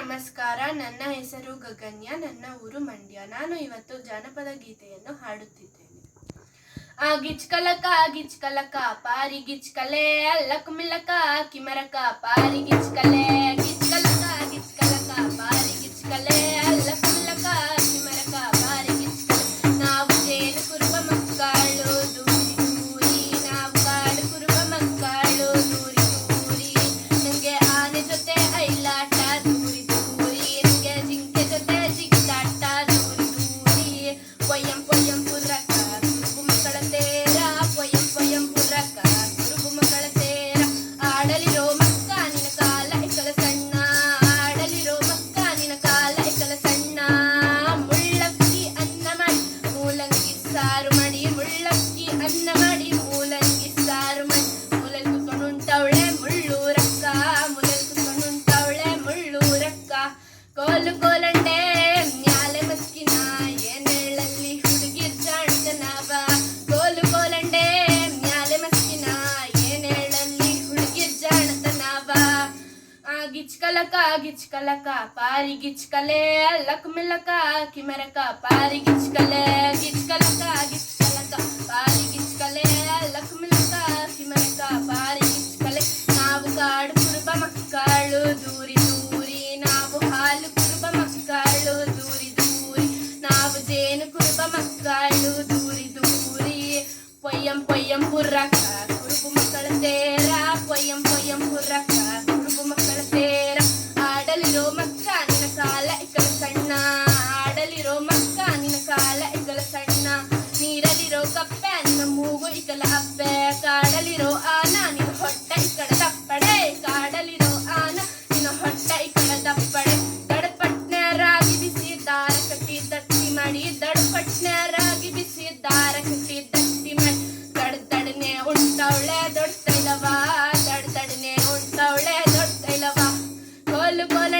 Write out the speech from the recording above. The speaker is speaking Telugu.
ನಮಸ್ಕಾರ. ನನ್ನ ಹೆಸರು ಗಗನ್ಯ. ನನ್ನ ಊರು ಮಂಡ್ಯ. ನಾನು ಇವತ್ತು ಜಾನಪದ ಗೀತೆಯನ್ನು ಹಾಡುತ್ತಿದ್ದೇನೆ. ಆ ಗಿಚ್ಕಲಕ ಗಿಚ್ಕಲಕ, ಪಾರಿ ಗಿಚ್ಕಲೆ ಅಲ್ಲಕ ಮಿಲ್ಲಕ ಕಿಮರಕ, ಪಾರಿ ಗಿಚ್ಕಲೆ. சாருமணி முள்ளக்கி அன்னமா గిచ్కలక గిచ్కలక పారి గిచ్కలే అల్లక మిల్లక కిమెరక పారి గిచ్కలే గిచ్కలక గిచ్కలక పారి గిచ్కలే అల్లక మిల్లక కిమెరక పారి గిచ్కలే నావు కాడు కురుబమక్కాళ్ళు దూరి దూరి. నావు హాలు కురుబమక్కాళ్ళు దూరి దూరి. నావు జేను కురుబమక్కాళ్ళు దూరి దూరి. పొయ్యం పొయ్యం పుర్రక్క ಉಂಟವಳೆ ದೊಡ್ಡ ತೈಲವ ದಡ ತಡನೆ ಉಂಟವಳೆ ದೊಡ್ಡ ತೈಲವ ಕೋಲು ಕೋಲ